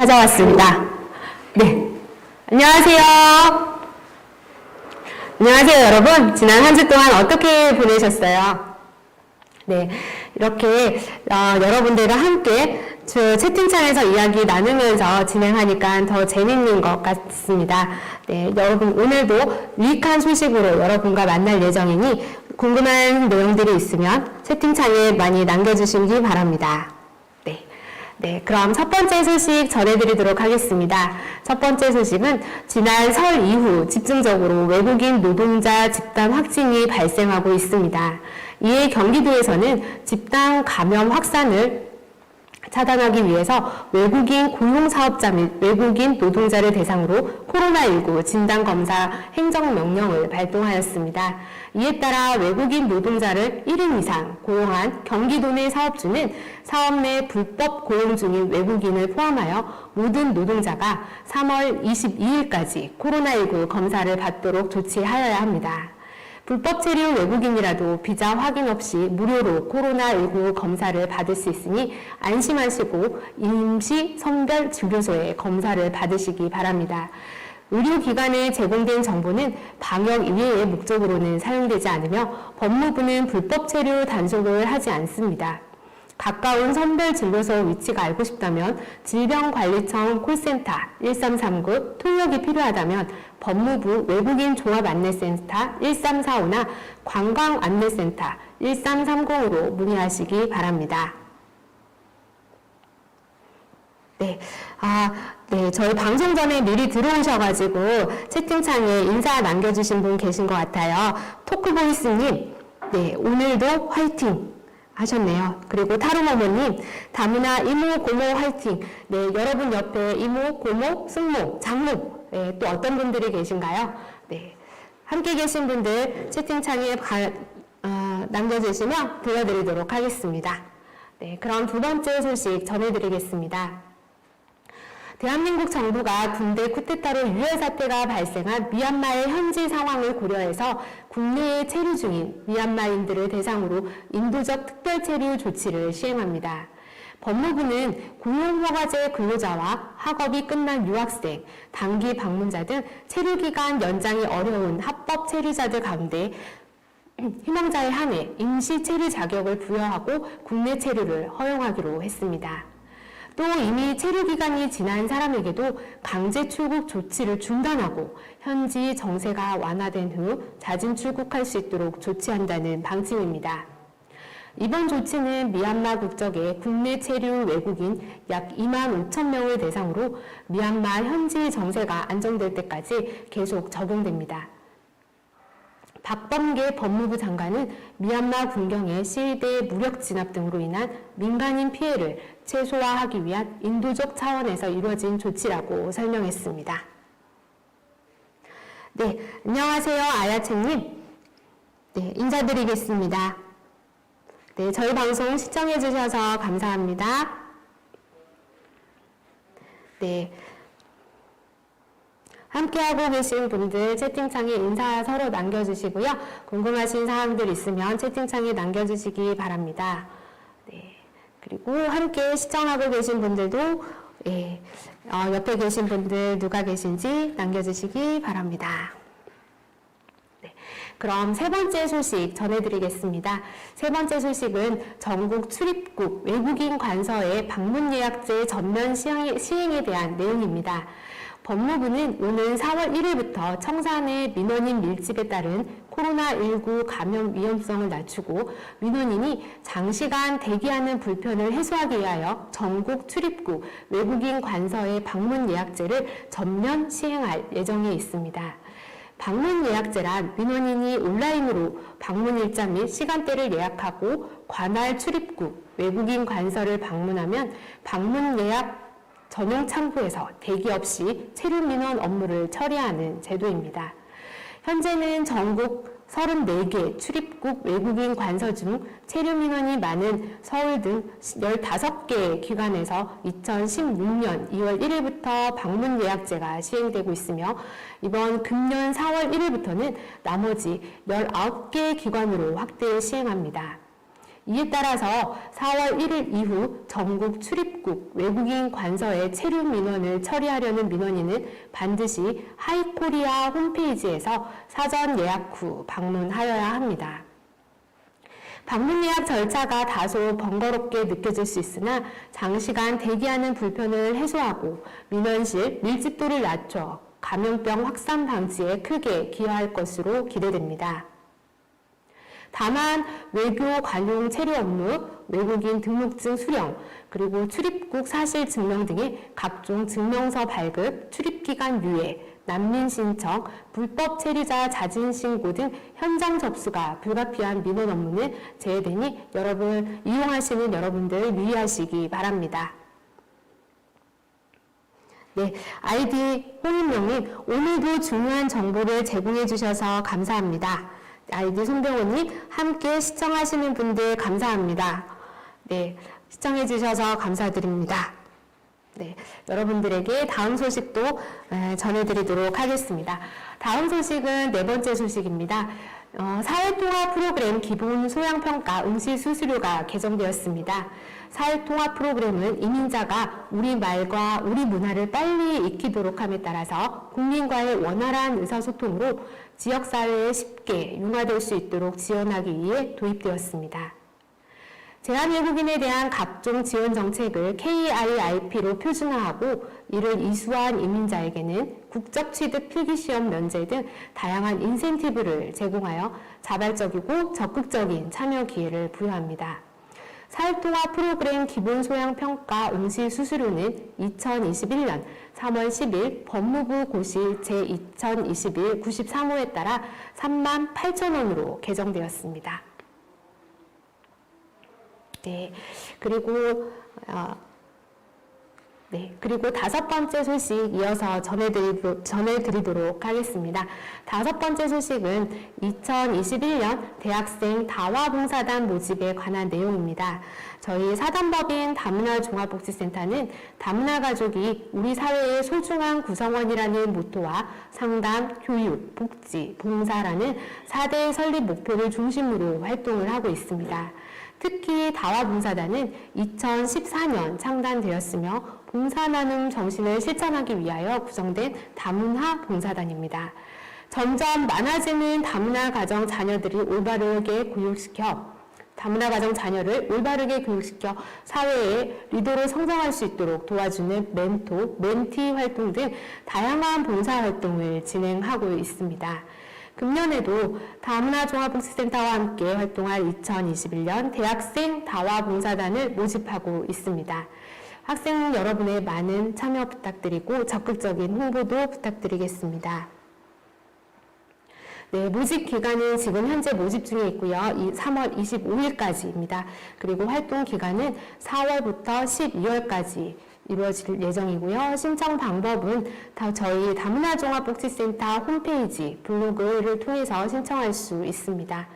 찾아왔습니다. 네. 안녕하세요. 안녕하세요, 여러분. 지난 한 주 동안 어떻게 보내셨어요? 네. 이렇게, 어, 여러분들과 함께 저 채팅창에서 이야기 나누면서 진행하니까 더 재밌는 것 같습니다. 네. 여러분, 오늘도 유익한 소식으로 여러분과 만날 예정이니 궁금한 내용들이 있으면 채팅창에 많이 남겨주시기 바랍니다. 네. 네, 그럼 첫 번째 소식 전해드리도록 하겠습니다. 첫 번째 소식은 지난 설 이후 집중적으로 외국인 노동자 집단 확진이 발생하고 있습니다. 이에 경기도에서는 집단 감염 확산을 차단하기 위해서 외국인 고용사업자 및 외국인 노동자를 대상으로 코로나19 진단검사 행정명령을 발동하였습니다. 이에 따라 외국인 노동자를 1인 이상 고용한 경기도 내 사업주는 사업 내 불법 고용 중인 외국인을 포함하여 모든 노동자가 3월 22일까지 코로나19 검사를 받도록 조치하여야 합니다. 불법 체류 외국인이라도 비자 확인 없이 무료로 코로나19 검사를 받을 수 있으니 안심하시고 임시 선별 진료소에 검사를 받으시기 바랍니다. 의료기관에 제공된 정보는 방역 이외의 목적으로는 사용되지 않으며 법무부는 불법 체류 단속을 하지 않습니다. 가까운 선별 진료소 위치가 알고 싶다면 질병관리청 콜센터 1339 통역이 필요하다면 법무부 외국인 종합안내센터 1345나 관광안내센터 1330으로 문의하시기 바랍니다. 네. 아, 네. 저희 방송 전에 미리 들어오셔가지고 채팅창에 인사 남겨주신 분 계신 것 같아요. 토크보이스님, 네. 오늘도 화이팅! 하셨네요. 그리고 타로모모님, 다문화 이모, 고모 화이팅! 네. 여러분 옆에 이모, 고모, 승모, 장모, 네. 또 어떤 분들이 계신가요? 네. 함께 계신 분들 채팅창에 가, 어, 남겨주시면 들려드리도록 하겠습니다. 네. 그럼 두 번째 소식 전해드리겠습니다. 대한민국 정부가 군대 쿠데타로 유혈 사태가 발생한 미얀마의 현지 상황을 고려해서 국내에 체류 중인 미얀마인들을 대상으로 인도적 특별 체류 조치를 시행합니다. 법무부는 고용허가제 근로자와 학업이 끝난 유학생, 단기 방문자 등 체류 기간 연장이 어려운 합법 체류자들 가운데 희망자에 한해 임시 체류 자격을 부여하고 국내 체류를 허용하기로 했습니다. 또 이미 체류 기간이 지난 사람에게도 강제 출국 조치를 중단하고 현지 정세가 완화된 후 자진 출국할 수 있도록 조치한다는 방침입니다. 이번 조치는 미얀마 국적의 국내 체류 외국인 약 2만 5천 명을 대상으로 미얀마 현지 정세가 안정될 때까지 계속 적용됩니다. 박범계 법무부 장관은 미얀마 군경의 시위대 무력 진압 등으로 인한 민간인 피해를 최소화하기 위한 인도적 차원에서 이루어진 조치라고 설명했습니다. 네, 안녕하세요. 아야채님. 네, 인사드리겠습니다. 네, 저희 방송 시청해주셔서 감사합니다. 네. 함께하고 계신 분들 채팅창에 인사 서로 남겨주시고요. 궁금하신 사항들 있으면 채팅창에 남겨주시기 바랍니다. 네. 그리고 함께 시청하고 계신 분들도 예, 어, 옆에 계신 분들 누가 계신지 남겨주시기 바랍니다. 네, 그럼 세 번째 소식 전해드리겠습니다. 세 번째 소식은 전국 출입국 외국인 관서의 방문 예약제 전면 시행, 시행에 대한 내용입니다. 법무부는 오는 4월 1일부터 청산의 민원인 밀집에 따른 코로나19 감염 위험성을 낮추고 민원인이 장시간 대기하는 불편을 해소하기 위하여 전국 출입국 외국인 관서의 방문 예약제를 전면 시행할 예정에 있습니다. 방문 예약제란 민원인이 온라인으로 방문 일자 및 시간대를 예약하고 관할 출입국 외국인 관서를 방문하면 방문 예약 전용 창구에서 대기 없이 체류 민원 업무를 처리하는 제도입니다. 현재는 전국 34개 출입국 외국인 관서 중 체류 민원이 많은 서울 등 15개 기관에서 2016년 2월 1일부터 방문 예약제가 시행되고 있으며 이번 금년 4월 1일부터는 나머지 19개 기관으로 확대 시행합니다. 이에 따라서 4월 1일 이후 전국 출입국 외국인 관서에 체류 민원을 처리하려는 민원인은 반드시 하이코리아 홈페이지에서 사전 예약 후 방문하여야 합니다. 방문 예약 절차가 다소 번거롭게 느껴질 수 있으나 장시간 대기하는 불편을 해소하고 민원실 밀집도를 낮춰 감염병 확산 방지에 크게 기여할 것으로 기대됩니다. 다만 외교 관용 체류 업무, 외국인 등록증 수령, 그리고 출입국 사실 증명 등의 각종 증명서 발급, 출입기간 유예, 난민 신청, 불법 체류자 자진 신고 등 현장 접수가 불가피한 민원 업무는 제외되니 여러분 이용하시는 여러분들 유의하시기 바랍니다. 네, 아이디 홍인명님 오늘도 중요한 정보를 제공해 주셔서 감사합니다. 아이디 손병호님 함께 시청하시는 분들 감사합니다. 네, 시청해 주셔서 감사드립니다. 네, 여러분들에게 다음 소식도 에, 전해드리도록 하겠습니다. 다음 소식은 네 번째 소식입니다. 어, 사회통합 프로그램 기본 소양평가 응시 수수료가 개정되었습니다. 사회통합 프로그램은 이민자가 우리 말과 우리 문화를 빨리 익히도록 함에 따라서 국민과의 원활한 의사소통으로 지역사회에 쉽게 융화될 수 있도록 지원하기 위해 도입되었습니다. 제한외국인에 대한 각종 지원 정책을 KIIP로 표준화하고 이를 이수한 이민자에게는 국적 취득 필기시험 면제 등 다양한 인센티브를 제공하여 자발적이고 적극적인 참여 기회를 부여합니다. 사회통합 프로그램 기본 소양 평가 응시 수수료는 2021년 3월 10일 법무부 고시 제2021 93호에 따라 3만 8천 원으로 개정되었습니다. 네, 그리고 어, 네, 그리고 다섯 번째 소식 이어서 전해드리도, 전해드리도록 하겠습니다. 다섯 번째 소식은 2021년 대학생 다화봉사단 모집에 관한 내용입니다. 저희 사단법인 다문화 종합복지센터는 다문화 가족이 우리 사회의 소중한 구성원이라는 모토와 상담, 교육, 복지, 봉사라는 4대 설립 목표를 중심으로 활동을 하고 있습니다. 특히 다화봉사단은 2014년 창단되었으며 봉사나눔 정신을 실천하기 위하여 구성된 다문화 봉사단입니다. 점점 많아지는 다문화 가정 자녀들이 올바르게 교육시켜 다문화 가정 자녀를 올바르게 교육시켜 사회의 리더로 성장할 수 있도록 도와주는 멘토, 멘티 활동 등 다양한 봉사 활동을 진행하고 있습니다. 금년에도 다문화 종합복지센터와 함께 활동할 2021년 대학생 다화 봉사단을 모집하고 있습니다. 학생 여러분의 많은 참여 부탁드리고 적극적인 홍보도 부탁드리겠습니다. 네, 모집 기간은 지금 현재 모집 중에 있고요. 이 3월 25일까지입니다. 그리고 활동 기간은 4월부터 12월까지 이루어질 예정이고요. 신청 방법은 다 저희 다문화 종합복지센터 홈페이지 블로그를 통해서 신청할 수 있습니다.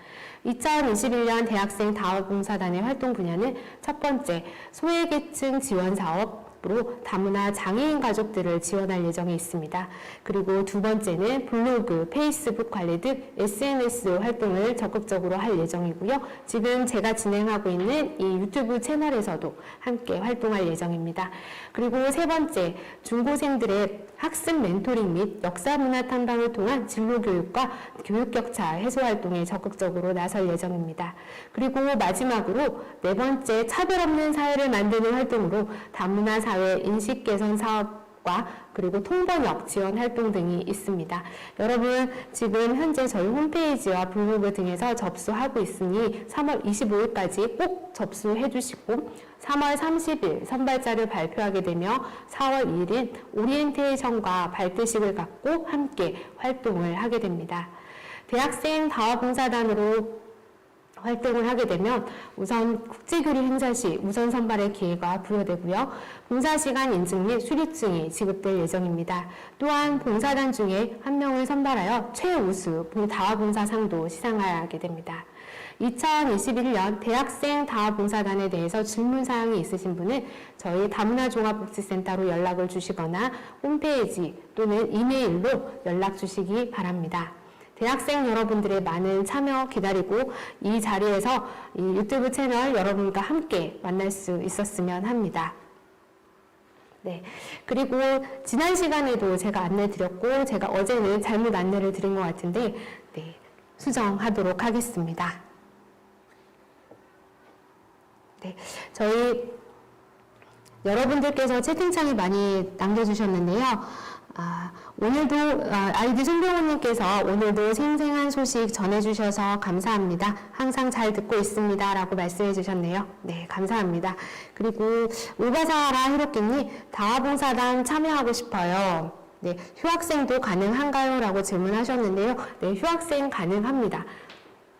2021년 대학생 다화봉사단의 활동 분야는 첫 번째 소외계층 지원 사업 으로 다문화 장애인 가족들을 지원할 예정에 있습니다. 그리고 두 번째는 블로그, 페이스북 관리 등 SNS 활동을 적극적으로 할 예정이고요. 지금 제가 진행하고 있는 이 유튜브 채널에서도 함께 활동할 예정입니다. 그리고 세 번째, 중고생들의 학습 멘토링 및 역사 문화 탐방을 통한 진로 교육과 교육 격차 해소 활동에 적극적으로 나설 예정입니다. 그리고 마지막으로 네 번째, 차별 없는 사회를 만드는 활동으로 다문화 사회 인식 개선 사업 과 그리고 통번역 지원 활동 등이 있습니다. 여러분 지금 현재 저희 홈페이지와 블로그 등에서 접수하고 있으니 3월 25일까지 꼭 접수해 주시고 3월 30일 선발자를 발표하게 되며 4월 1일 오리엔테이션과 발대식을 갖고 함께 활동을 하게 됩니다. 대학생 다화봉사단으로 활동을 하게 되면 우선 국제교류 행사 시 우선 선발의 기회가 부여되고요. 봉사시간 인증 및 수료증이 지급될 예정입니다. 또한 봉사단 중에 한 명을 선발하여 최우수 다화봉사상도 시상하게 됩니다. 2021년 대학생 다화봉사단에 대해서 질문사항이 있으신 분은 저희 다문화종합복지센터로 연락을 주시거나 홈페이지 또는 이메일로 연락 주시기 바랍니다. 대학생 여러분들의 많은 참여 기다리고 이 자리에서 이 유튜브 채널 여러분과 함께 만날 수 있었으면 합니다. 네. 그리고 지난 시간에도 제가 안내 드렸고 제가 어제는 잘못 안내를 드린 것 같은데 네. 수정하도록 하겠습니다. 네. 저희 여러분들께서 채팅창에 많이 남겨주셨는데요. 아, 오늘도 아, 아이디 손병호님께서 오늘도 생생한 소식 전해주셔서 감사합니다. 항상 잘 듣고 있습니다라고 말씀해주셨네요. 네, 감사합니다. 그리고 우바사라 히로키님 다화봉사단 참여하고 싶어요. 네, 휴학생도 가능한가요? 라고 질문하셨는데요. 네, 휴학생 가능합니다.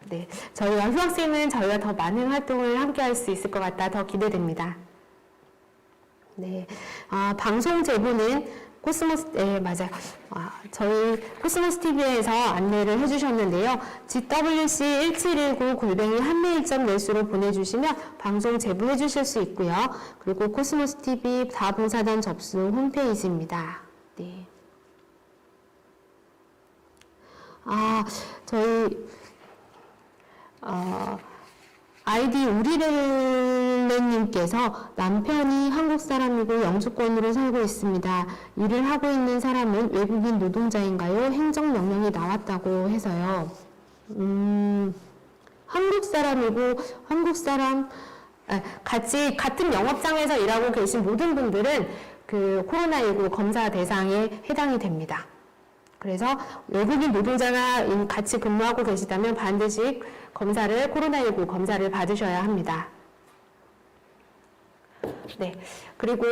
네, 저희와 휴학생은 저희와 더 많은 활동을 함께 할 수 있을 것 같다 더 기대됩니다. 네, 아, 방송 제보는 코스모스, 네, 맞아요. 아, 저희 코스모스 TV에서 안내를 해주셨는데요. GWC1719 골뱅이 한메일.net으로 보내주시면 방송 제보해 주실 수 있고요. 그리고 코스모스 TV 다봉사단 접수 홈페이지입니다. 네. 아, 저희, 어, 아이디 우리렐레님께서 남편이 한국 사람이고 영주권으로 살고 있습니다. 일을 하고 있는 사람은 외국인 노동자인가요? 행정명령이 나왔다고 해서요. 음, 한국 사람이고 한국 사람 아, 같이 같은 영업장에서 일하고 계신 모든 분들은 그 코로나19 검사 대상에 해당이 됩니다. 그래서 외국인 노동자가 같이 근무하고 계시다면 반드시 검사를 코로나19 검사를 받으셔야 합니다. 네. 그리고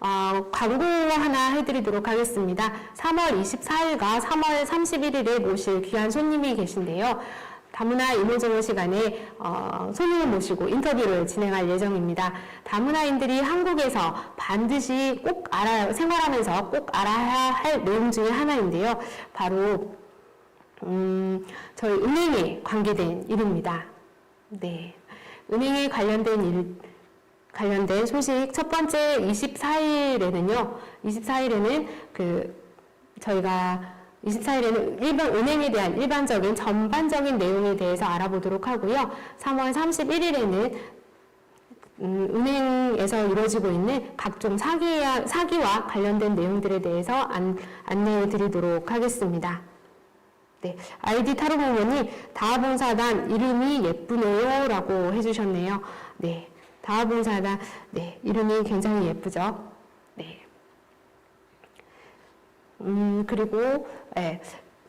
어, 광고 하나 해드리도록 하겠습니다. 3월 24일과 3월 31일에 모실 귀한 손님이 계신데요. 다문화 이모저모 시간에 어, 손님을 모시고 인터뷰를 진행할 예정입니다. 다문화인들이 한국에서 반드시 꼭 알아야 생활하면서 꼭 알아야 할 내용 중에 하나인데요. 바로 음, 저희 은행에 관계된 일입니다. 네, 은행에 관련된 일 관련된 소식 첫 번째 24일에는요. 24일에는 그 저희가 24일에는 일반 은행에 대한 일반적인 전반적인 내용에 대해서 알아보도록 하고요. 3월 31일에는 음, 은행에서 이루어지고 있는 각종 사기와, 사기와 관련된 내용들에 대해서 안, 안내해 드리도록 하겠습니다. 네, 아이디 타로보면이 다화봉사단 이름이 예쁘네요 라고 해주셨네요. 네, 다화봉사단, 네, 이름이 굉장히 예쁘죠? 네. 음, 그리고 예,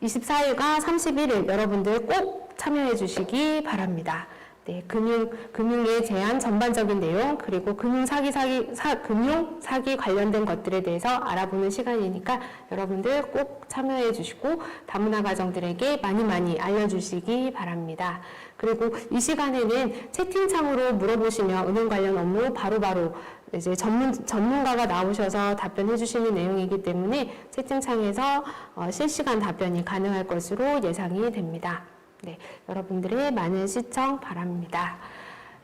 24일과 31일 여러분들 꼭 참여해 주시기 바랍니다. 네, 금융 금융의 제한 전반적인 내용 그리고 금융 사기 사기 사, 금융 사기 관련된 것들에 대해서 알아보는 시간이니까 여러분들 꼭 참여해 주시고 다문화 가정들에게 많이 많이 알려 주시기 바랍니다. 그리고 이 시간에는 채팅창으로 물어보시면 은행 관련 업무 바로 바로 이제 전문, 전문가가 나오셔서 답변해 주시는 내용이기 때문에 채팅창에서 어, 실시간 답변이 가능할 것으로 예상이 됩니다. 네, 여러분들의 많은 시청 바랍니다.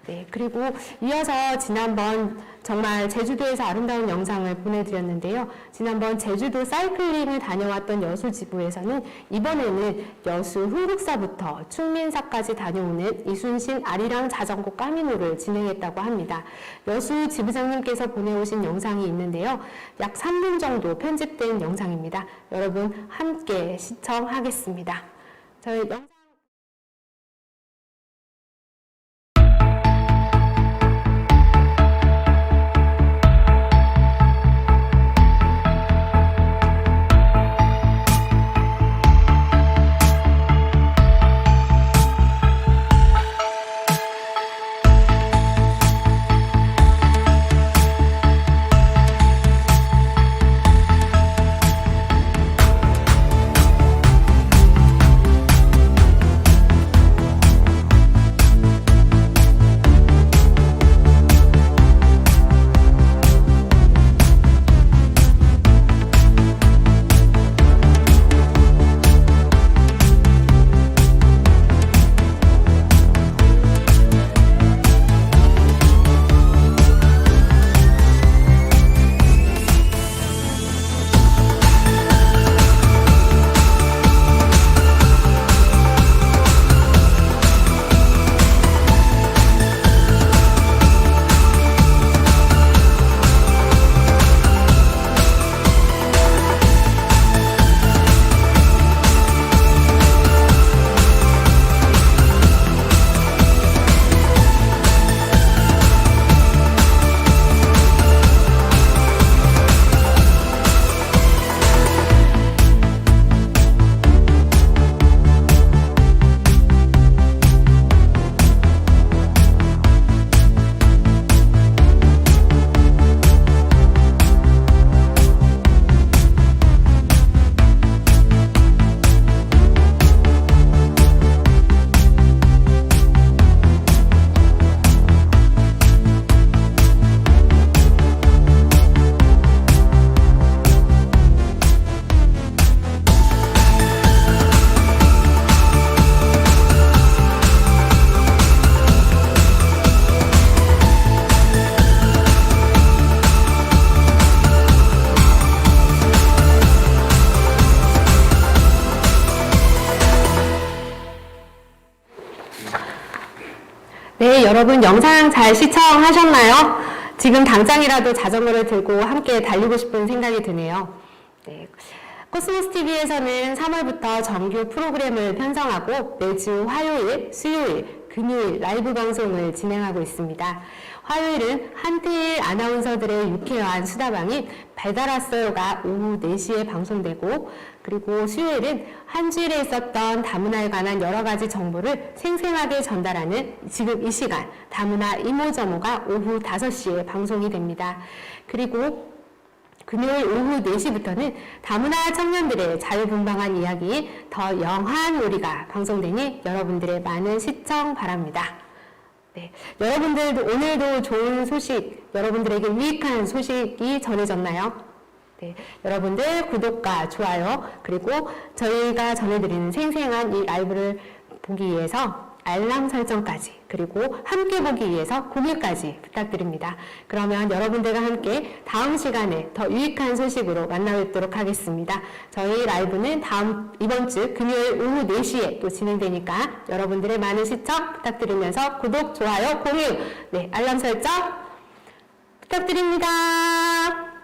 네, 그리고 이어서 지난번 정말 제주도에서 아름다운 영상을 보내드렸는데요. 지난번 제주도 사이클링을 다녀왔던 여수 지부에서는 이번에는 여수 흥국사부터 충민사까지 다녀오는 이순신 아리랑 자전거 까미노를 진행했다고 합니다. 여수 지부장님께서 보내오신 영상이 있는데요. 약 3분 정도 편집된 영상입니다. 여러분 함께 시청하겠습니다. 저희 영상 여러분 영상 잘 시청하셨나요? 지금 당장이라도 자전거를 들고 함께 달리고 싶은 생각이 드네요. 네. 코스모스 TV에서는 3월부터 정규 프로그램을 편성하고 매주 화요일, 수요일, 금요일 라이브 방송을 진행하고 있습니다. 화요일은 한태일 아나운서들의 유쾌한 수다방인 배달 왔어요가 오후 4시에 방송되고 그리고 수요일은 한 주일에 있었던 다문화에 관한 여러 가지 정보를 생생하게 전달하는 지금 이 시간 다문화 이모저모가 오후 5시에 방송이 됩니다. 그리고 금요일 오후 4시부터는 다문화 청년들의 자유분방한 이야기 더 영한 우리가 방송되니 여러분들의 많은 시청 바랍니다. 네, 여러분들도 오늘도 좋은 소식, 여러분들에게 유익한 소식이 전해졌나요? 네, 여러분들 구독과 좋아요 그리고 저희가 전해드리는 생생한 이 라이브를 보기 위해서 알람 설정까지 그리고 함께 보기 위해서 구매까지 부탁드립니다. 그러면 여러분들과 함께 다음 시간에 더 유익한 소식으로 만나뵙도록 하겠습니다. 저희 라이브는 다음 이번 주 금요일 오후 4시에 또 진행되니까 여러분들의 많은 시청 부탁드리면서 구독, 좋아요, 공유, 네, 알람 설정 부탁드립니다.